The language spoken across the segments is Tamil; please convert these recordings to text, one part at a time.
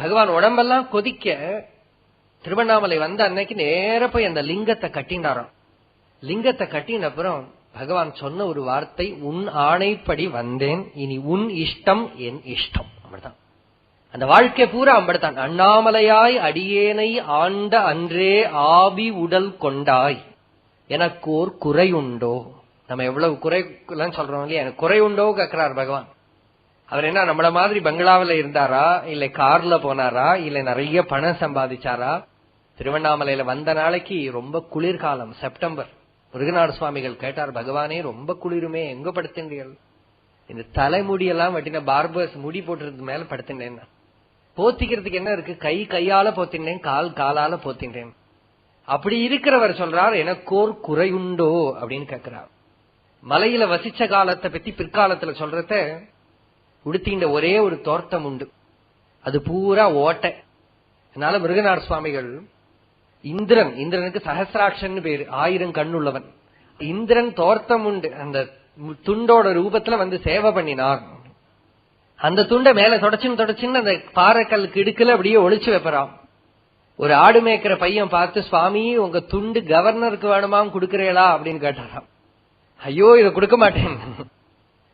பகவான் உடம்பெல்லாம் கொதிக்க திருவண்ணாமலை வந்த அன்னைக்கு நேர போய் அந்த லிங்கத்தை கட்டினாராம். லிங்கத்தை கட்டின அப்புறம் பகவான் சொன்ன ஒரு வார்த்தை உன் ஆணைப்படி வந்தேன் இனி உன் இஷ்டம் என் இஷ்டம். அப்படிதான் அந்த வாழ்க்கை பூரா அம்படுத்தான் அண்ணாமலையாய் அடியேனை ஆண்ட அன்றே ஆவி உடல் கொண்டாய். எனக்கு ஓர் குறையுண்டோ? நம்ம எவ்வளவு குறை சொல்றோம் இல்லையா? எனக்கு குறையுண்டோ கேட்கிறார் பகவான். அவர் என்ன நம்மள மாதிரி பங்களாவில இருந்தாரா? இல்ல கார்ல போனாரா? இல்ல நிறைய பணம் சம்பாதிச்சாரா? திருவண்ணாமலையில வந்த நாளைக்கு ரொம்ப குளிர்காலம் செப்டம்பர். முருகநாத சுவாமிகள் கேட்டார் பகவானே ரொம்ப குளிருமே எங்க படுத்தின்றீர்கள் இந்த தலைமுடியெல்லாம் வெட்டின பார்பர்ஸ் முடி போட்டுறது மேல படுத்தினேன் போத்திக்கிறதுக்கு என்ன இருக்கு? கை கையால போத்தினேன் கால் காலால போத்தின்றேன் அப்படி இருக்கிறவர் சொல்றார் எனக்கோர் குறையுண்டோ? அப்படின்னு கேட்கிறார். மலையில வசிச்ச காலத்தை பத்தி பிற்காலத்துல சொல்றத உடுத்தின்ற ஒரே ஒரு தோர்த்தம் உண்டு. அது பூரா ஓட்டை. அதனால மிருகநாத சுவாமிகள் இந்திரன் இந்திரனுக்கு சஹசிராட்சன் பேரு ஆயிரம் கண்ணுள்ளவன். இந்திரன் தோர்த்தம் உண்டு. அந்த துண்டோட ரூபத்துல வந்து சேவை பண்ணினார் அந்த துண்டை மேல தொடச்சுன்னு தொடச்சுன்னு அந்த பாறைக்கல்லுக்கு இடுக்கல அப்படியே ஒளிச்சு வைப்பறான். ஒரு ஆடு மேய்க்கிற பையன் பார்த்து சுவாமி உங்க துண்டு கவர்னருக்கு வேணுமாம் கொடுக்கிறீங்களா? அப்படின்னு கேட்டாராம் ஐயோ இதை கொடுக்க மாட்டேன்.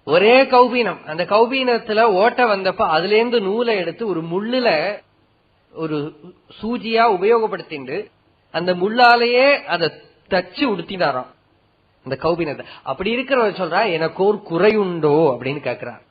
ஒரே கௌபீனம். அந்த கௌபீனத்துல ஓட்ட வந்தப்ப அதுல இருந்து நூலை எடுத்து ஒரு முள்ளுல ஒரு சூஜியா உபயோகப்படுத்திண்டு அந்த முள்ளாலேயே அதை தச்சு உடுத்தினாராம். அந்த கௌபீனத்தை. அப்படி இருக்கிறவர் சொல்றா எனக்கு ஒரு குறையுண்டோ? அப்படின்னு கேக்குறார்.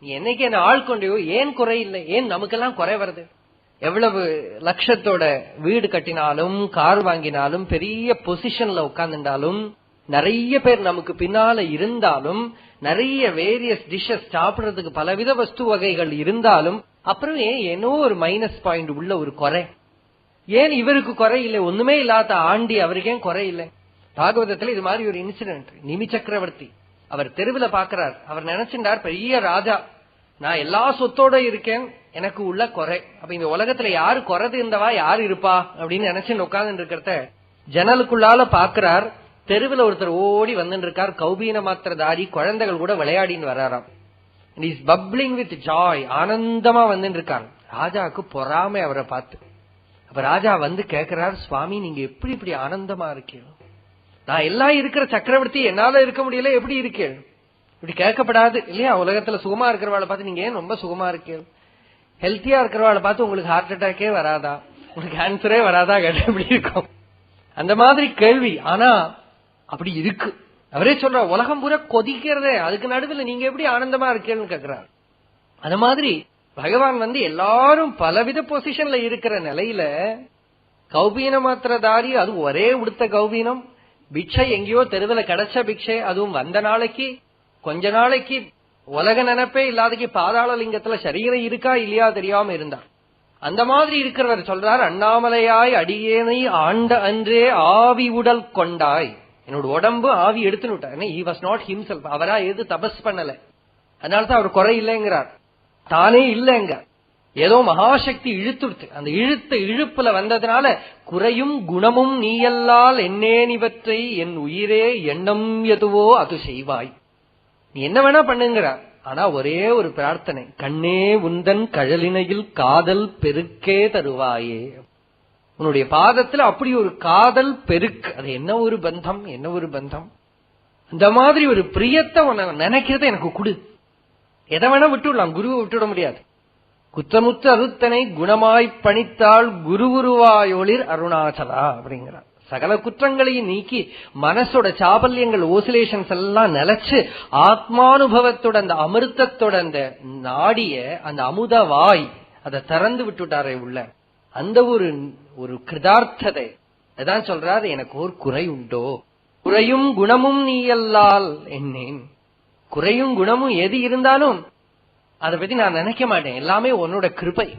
நீ என்னைக்கு என்ன ஆள் கொண்டையோ ஏன் குறை இல்லை? ஏன் நமக்கெல்லாம் குறை வருது? எவ்வளவு லட்சத்தோட வீடு கட்டினாலும் கார் வாங்கினாலும் பெரிய பொசிஷன்ல உட்கார்ந்துட்டாலும் நிறைய பேர் நமக்கு பின்னால இருந்தாலும் நிறைய வேரியஸ் டிஷ்ஷஸ் சாப்பிடுறதுக்கு பலவித வஸ்து வகைகள் இருந்தாலும் அப்புறம் ஏன் ஏனோ ஒரு மைனஸ் பாயிண்ட் உள்ள ஒரு குறை? ஏன் இவருக்கு குறை இல்லை? ஒண்ணுமே இல்லாத ஆண்டி அவருக்கு ஏன் குறை இல்லை? பாகவதத்துல இது மாதிரி ஒரு இன்சிடென்ட் நிமி சக்கரவர்த்தி அவர் தெருவில் பாக்குறார். அவர் நினைச்சிருந்தார் பெரிய ராஜா நான் எல்லா சொத்தோட இருக்கேன். எனக்கு உள்ள குறை. அப்ப இந்த உலகத்துல யாரு குறைது இருந்தவா? யாரு இருப்பா? அப்படின்னு நினைச்சு உட்கார்ந்து இருக்கிறத ஜன்னலுக்குள்ளால பாக்குறார். தெருவில் ஒருத்தர் ஓடி வந்துட்டு இருக்கார் கௌபீன மாத்திரதாரி குழந்தைகள் கூட விளையாடின்னு வராராம் இஸ் பப்ளிங் வித் ஜாய் ஆனந்தமா வந்துட்டு இருக்காங்க ராஜாவுக்கு பொறாமை அவரை பார்த்து. அப்ப ராஜா வந்து கேட்கிறார் சுவாமி நீங்க எப்படி இப்படி ஆனந்தமா இருக்கீங்க? நான் எல்லாம் இருக்கிற சக்கரவர்த்தி என்னால இருக்க முடியல எப்படி இருக்கேன் இப்படி கேட்கப்படாது. இல்லையா உலகத்துல சுகமா இருக்கிறவாளை பார்த்து நீங்க ஏன் ரொம்ப சுகமா இருக்கீங்க? ஹெல்த்தியா இருக்கிறவாளை பார்த்து உங்களுக்கு ஹார்ட் அட்டாக்கே வராதா? உங்களுக்கு கேன்சரே வராதா? கேட்ட எப்படி இருக்கும்? அந்த மாதிரி கேள்வி. ஆனா அப்படி இருக்கு. அவரே சொல்ற உலகம் பூரா கொதிக்கிறதே அதுக்கு நடுவில் நீங்க எப்படி ஆனந்தமா இருக்கேன்னு கேக்குறாரு. அந்த மாதிரி பகவான் வந்து எல்லாரும் பலவித பொசிஷன்ல இருக்கிற நிலையில கௌபீன மாத்திரதாரி அது ஒரே உடுத்த கௌபீனம். பிக்ஷை எங்கேயோ தெருவில் கிடைச்ச பிக்ஷை அதுவும் வந்த நாளைக்கு கொஞ்ச நாளைக்கு உலக நினைப்பே இல்லாதக்கு பாதாள லிங்கத்துல சரீரம் இருக்கா இல்லையா தெரியாம இருந்தார். அந்த மாதிரி இருக்கிறவர் சொல்றார் அண்ணாமலையாய் அடியேனை ஆண்ட அன்றே ஆவி உடல் கொண்டாய். என்னோட உடம்பு ஆவி எடுத்துன்னு விட்டார். ஹி வாஸ் நாட் ஹிம்செல்ஃப் அவரா எது தபஸ் பண்ணல. அதனாலதான் அவர் குறை இல்லைங்கிறார். தானே இல்லைங்க ஏதோ மகாசக்தி இழுத்துடுத்து. அந்த இழுத்த இழுப்புல வந்ததுனால குறையும் குணமும் நீயல்லால் என்னேன் இவற்றை என் உயிரே எண்ணம் எதுவோ அது செய்வாய். நீ என்ன வேணா பண்ணுங்கிறார். ஆனா ஒரே ஒரு பிரார்த்தனை. கண்ணே உந்தன் கழலினையில் காதல் பெருக்கே தருவாயே. உன்னுடைய பாதத்துல அப்படி ஒரு காதல் பெருக்கு. அது என்ன ஒரு பந்தம் என்ன ஒரு பந்தம்? இந்த மாதிரி ஒரு பிரியத்தை உன்னை நினைக்கிறத எனக்கு கொடு. எதை வேணா விட்டுடலாம் குருவை விட்டுவிட முடியாது. குத்தமுத்து அருத்தனை குணமாய் பணித்தாள் குருகுருவாயொளிர் அருணாச்சலா அப்படிங்கிறார். சகல குற்றங்களையும் நீக்கி மனசோட சாபல்யங்கள் ஓசிலேஷன்ஸ் எல்லாம் நிலைச்சு ஆத்மானுபவத்தோட அந்த அமிர்தத்தோட அந்த நாடிய அந்த அமுத வாய் அதை திறந்து விட்டுட்டாரே உள்ள. அந்த ஒரு ஒரு கிருதார்த்ததை. அதான் சொல்றாரு எனக்கு ஒரு குறை உண்டோ? குறையும் குணமும் நீயல்லால் என்னேன் குறையும் குணமும் எது இருந்தாலும் அதை பத்தி நான் நினைக்க மாட்டேன். எல்லாமே உன்னோட கிருபை.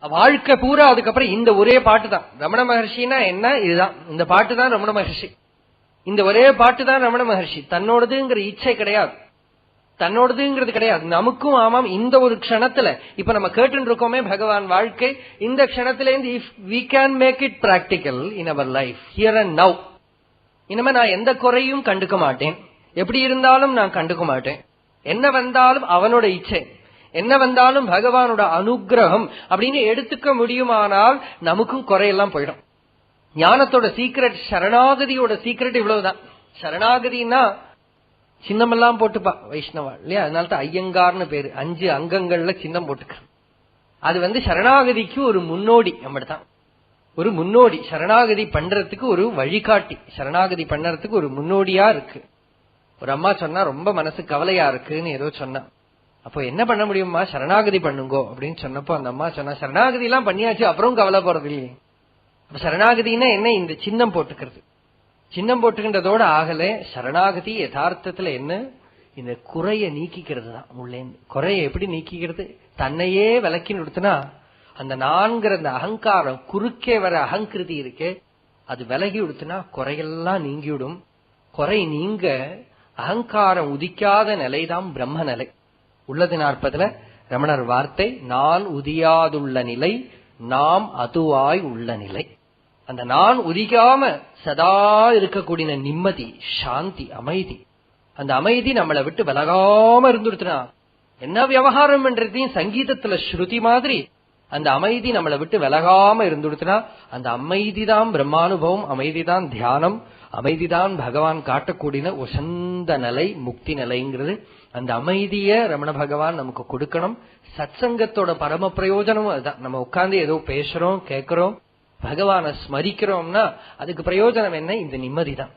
வாழ்க்கை பூரா அதுக்கப்புறம் இந்த ஒரே பாட்டு தான். ரமண மகர்ஷினா என்ன? இதுதான். இந்த பாட்டு தான் ரமண மகர்ஷி. இந்த ஒரே பாட்டு தான் ரமண மகர்ஷி. தன்னோடதுங்கிற இச்சை கிடையாது. தன்னோடதுங்கிறது கிடையாது. நமக்கும் ஆமாம் இந்த ஒரு க்ஷணத்துல. இப்ப நம்ம கேட்டு இருக்கோமே பகவான் வாழ்க்கை. இந்த க்ஷணத்துல இருந்து if we can make it practical in our life here and now இனிமே நான் எந்த குறையும் கண்டுக்க மாட்டேன். எப்படி இருந்தாலும் நான் கண்டுக்க மாட்டேன். என்ன வந்தாலும் அவனோட இச்சை. என்ன வந்தாலும் பகவானோட அனுகிரகம் அப்படின்னு எடுத்துக்க முடியுமானால் நமக்கும் குறையெல்லாம் போயிடும். ஞானத்தோட சீக்ரெட் சரணாகதியோட சீக்ரெட் இவ்வளவுதான். சரணாகதினா சின்னமெல்லாம் போட்டுப்பா வைஷ்ணவா. இல்லையா? அதனால தான் ஐயங்கார்னு பேரு. அஞ்சு அங்கங்கள்ல சின்னம் போட்டுக்க அது வந்து சரணாகதிக்கு ஒரு முன்னோடி நம்மள்தான் ஒரு முன்னோடி. சரணாகதி பண்றதுக்கு ஒரு வழிகாட்டி. சரணாகதி பண்றதுக்கு ஒரு முன்னோடியா இருக்கு. ஒரு அம்மா சொன்னா ரொம்ப மனசு கவலையா இருக்குன்னு ஏதோ சொன்னா. அப்போ என்ன பண்ண முடியுமா சரணாகதி பண்ணுங்கோ அப்படின்னு சொன்னப்போ அந்த அம்மா சொன்னா சரணாகதி எல்லாம் பண்ணியாச்சு அப்புறம் கவலை போறது இல்லையே அப்ப சரணாகதினா என்ன? இந்த சின்னம் போட்டுக்கிறது. சின்னம் போட்டுக்கின்றதோட ஆகல சரணாகதி யதார்த்தத்துல என்ன? இந்த குறைய நீக்கிக்கிறது தான் உள்ளேந்து குறைய எப்படி நீக்கிக்கிறது? தன்னையே விளக்கி நிறுத்தினா அந்த நான்கிற அந்த அகங்காரம் குறுக்கே வர அகங்கிருதி இருக்கு அது விலகி விடுத்துனா குறையெல்லாம் நீங்கிவிடும். குறை நீங்க அகங்காரம் உதிக்காத நிலைதான் பிரம்ம நிலை உள்ளது நாற்பதுல ரமணர் வார்த்தை நான் உதியாதுள்ள நிலை நாம் அதுவாய் உள்ள நிலை. அந்த நான் உதிக்காம சதா இருக்கக்கூடிய நிம்மதி சாந்தி அமைதி. அந்த அமைதி நம்மளை விட்டு விலகாம இருந்துடுத்துனா என்ன விவகாரம் என்றதையும் சங்கீதத்துல ஸ்ருதி மாதிரி அந்த அமைதி நம்மளை விட்டு விலகாம இருந்துடுத்துனா அந்த அமைதி தான் பிரம்மானுபவம் அமைதி தான் தியானம் அமைதிதான் பகவான் காட்டக்கூடிய உசந்த நிலை முக்தி நிலைங்கிறது. அந்த அமைதிய ரமண பகவான் நமக்கு கொடுக்கணும். சத்சங்கத்தோட பரம பிரயோஜனமும் அதுதான். நம்ம உட்கார்ந்து ஏதோ பேசுறோம் கேட்கிறோம் பகவானை ஸ்மரிக்கிறோம்னா அதுக்கு பிரயோஜனம் என்ன? இந்த நிம்மதி தான்